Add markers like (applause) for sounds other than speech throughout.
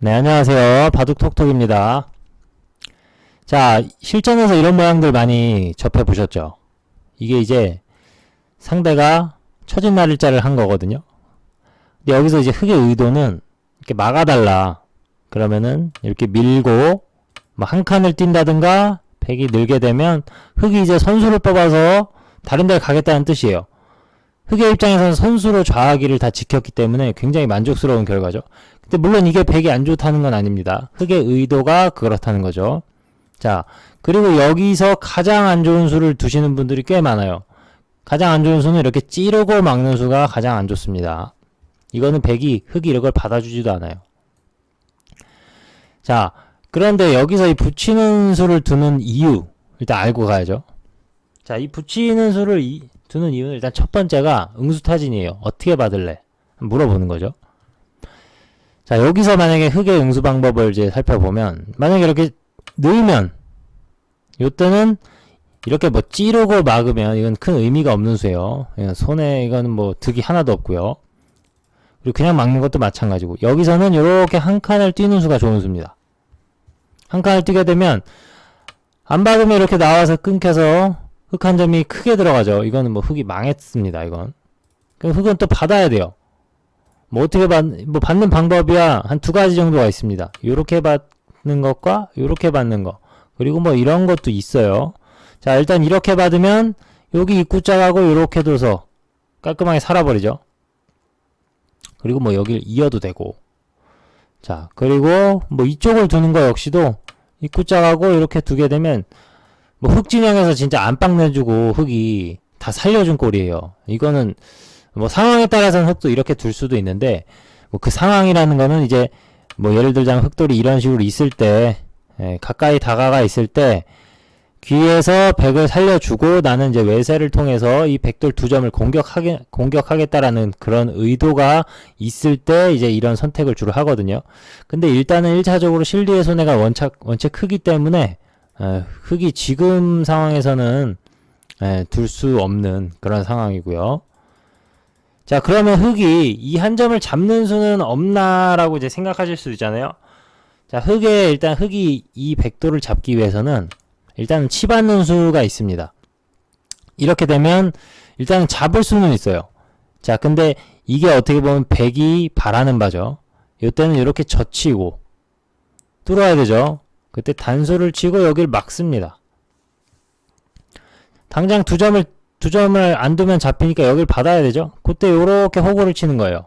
네, 안녕하세요. 바둑톡톡입니다. 자, 실전에서 이런 모양들 많이 접해 보셨죠? 이게 이제 상대가 처진 날일자를 한 거거든요. 근데 여기서 이제 흑의 의도는 이렇게 막아달라. 그러면은 이렇게 밀고 뭐 한 칸을 뛴다든가 백이 늘게 되면 흑이 이제 선수를 뽑아서 다른 데 가겠다는 뜻이에요. 흑의 입장에서는 선수로 좌하기를 다 지켰기 때문에 굉장히 만족스러운 결과죠. 근데 물론 이게 백이 안 좋다는 건 아닙니다. 흑의 의도가 그렇다는 거죠. 자, 그리고 여기서 가장 안 좋은 수를 두시는 분들이 꽤 많아요. 가장 안 좋은 수는 이렇게 찌르고 막는 수가 가장 안 좋습니다. 이거는 백이 흑이 이걸 받아주지도 않아요. 자, 그런데 여기서 이 붙이는 수를 두는 이유 일단 알고 가야죠. 자, 이 붙이는 수를 이- 두는 이유는 일단 첫 번째가 응수타진이에요. 어떻게 받을래? 물어보는 거죠. 자, 여기서 만약에 흑의 응수 방법을 이제 살펴보면, 만약에 이렇게 늘면, 요때는 이렇게 뭐 찌르고 막으면 이건 큰 의미가 없는 수예요. 이건 손에 이거는 뭐 득이 하나도 없고요. 그리고 그냥 막는 것도 마찬가지고, 여기서는 이렇게 한 칸을 뛰는 수가 좋은 수입니다. 한 칸을 뛰게 되면, 안 박으면 이렇게 나와서 끊겨서 흑한 점이 크게 들어가죠. 이거는 뭐 흑이 망했습니다. 이건. 그럼 흑은 또 받아야 돼요. 뭐 어떻게 받, 뭐 받는 방법이야 한 두 가지 정도가 있습니다. 요렇게 받는 것과 요렇게 받는 거. 그리고 뭐 이런 것도 있어요. 자, 일단 이렇게 받으면 여기 입구짝하고 요렇게 둬서 깔끔하게 살아버리죠. 그리고 뭐 여기를 이어도 되고. 자, 그리고 뭐 이쪽을 두는 거 역시도 입구짝하고 이렇게 두게 되면 뭐 흑진영에서 진짜 안방 내주고 흑이 다 살려준 꼴이에요. 이거는 뭐 상황에 따라서는 흑도 이렇게 둘 수도 있는데 뭐 그 상황이라는 거는 이제 뭐 예를 들자면 흑돌이 이런 식으로 있을 때 예, 가까이 다가가 있을 때 귀에서 백을 살려주고 나는 이제 외세를 통해서 이 백돌 두 점을 공격하게 공격하겠다라는 그런 의도가 있을 때 이제 이런 선택을 주로 하거든요. 근데 일단은 1차적으로 실리의 손해가 원차, 원체 크기 때문에 에, 흑이 지금 상황에서는 둘 수 없는 그런 상황이고요. 자, 그러면 흑이 이 한 점을 잡는 수는 없나라고 이제 생각하실 수 있잖아요. 자, 흑에 일단 흑이 이 백도를 잡기 위해서는 일단 치받는 수가 있습니다. 이렇게 되면 일단 잡을 수는 있어요. 자, 근데 이게 어떻게 보면 백이 바라는 바죠. 이때는 이렇게 젖히고 뚫어야 되죠. 그때 단수를 치고 여기를 막습니다. 당장 두 점을 두 점을 안 두면 잡히니까 여기를 받아야 되죠. 그때 요렇게 호구를 치는 거예요.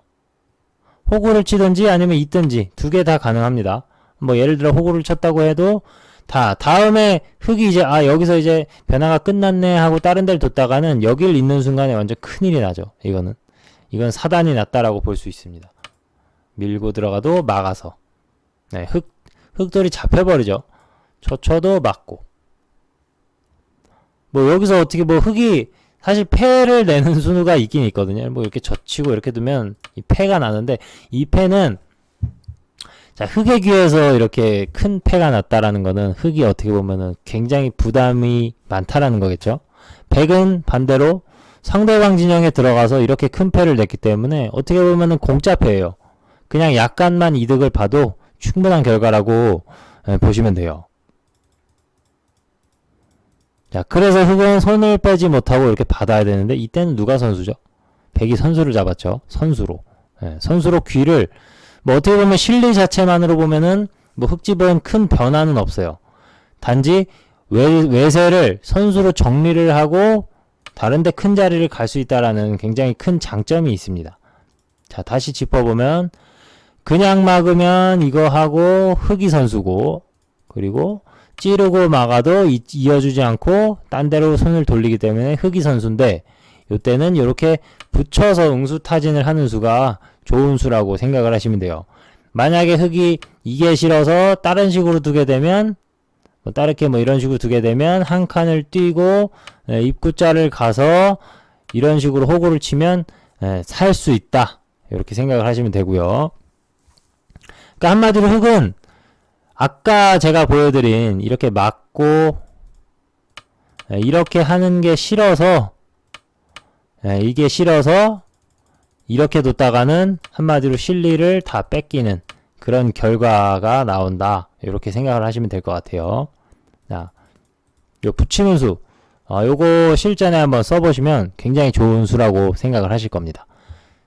호구를 치든지 아니면 있든지 두 개 다 가능합니다. 뭐 예를 들어 호구를 쳤다고 해도 다 다음에 흙이 이제 아 여기서 이제 변화가 끝났네 하고 다른 데를 뒀다가는 여기를 잇는 순간에 완전 큰일이 나죠. 이거는 이건 사단이 났다라고 볼 수 있습니다. 밀고 들어가도 막아서 네, 흙 흙돌이 잡혀버리죠. 초초도 맞고. 뭐 여기서 어떻게 뭐 흙이 사실 패를 내는 (laughs) 순우가 있긴 있거든요. 뭐 이렇게 젖히고 이렇게 두면 이 패가 나는데 이 패는 자 흙의 귀에서 이렇게 큰 패가 났다라는 거는 흙이 어떻게 보면은 굉장히 부담이 많다라는 거겠죠. 백은 반대로 상대방 진영에 들어가서 이렇게 큰 패를 냈기 때문에 어떻게 보면은 공짜 패예요. 그냥 약간만 이득을 봐도 충분한 결과라고 예, 보시면 돼요. 자, 그래서 흑은 손을 빼지 못하고 이렇게 받아야 되는데 이때는 누가 선수죠? 백이 선수를 잡았죠. 선수로. 예, 선수로 귀를 뭐 어떻게 보면 실리 자체만으로 보면은 뭐 흑집은 큰 변화는 없어요. 단지 외, 외세를 선수로 정리를 하고 다른데 큰 자리를 갈 수 있다라는 굉장히 큰 장점이 있습니다. 자, 다시 짚어보면 그냥 막으면 이거 하고 흑이 선수고 그리고 찌르고 막아도 이, 이어주지 않고 딴 데로 손을 돌리기 때문에 흑이 선수인데 요때는 이렇게 붙여서 응수 타진을 하는 수가 좋은 수라고 생각을 하시면 돼요. 만약에 흑이 이게 싫어서 다른 식으로 두게 되면 뭐 다르게 뭐 이런 식으로 두게 되면 한 칸을 뛰고 에, 입구자를 가서 이런 식으로 호구를 치면 살수 있다 이렇게 생각을 하시면 되고요. 그러니까 한마디로 흑은 아까 제가 보여드린 이렇게 막고 에, 이렇게 하는 게 싫어서 에, 이게 싫어서 이렇게 뒀다가는 한마디로 실리를 다 뺏기는 그런 결과가 나온다. 이렇게 생각을 하시면 될 것 같아요. 자, 요 붙이는 수. 아, 요거 실전에 한번 써보시면 굉장히 좋은 수라고 생각을 하실 겁니다.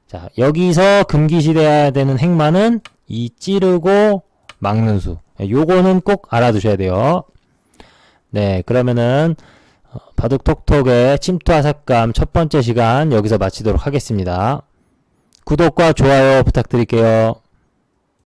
자, 여기서 금기시돼야 되는 행만은 이 찌르고 막는 수. 예, 요거는 꼭 알아두셔야 돼요. 네, 그러면은 어, 바둑톡톡의 침투와 삭감 첫 번째 시간 여기서 마치도록 하겠습니다. 구독과 좋아요 부탁드릴게요.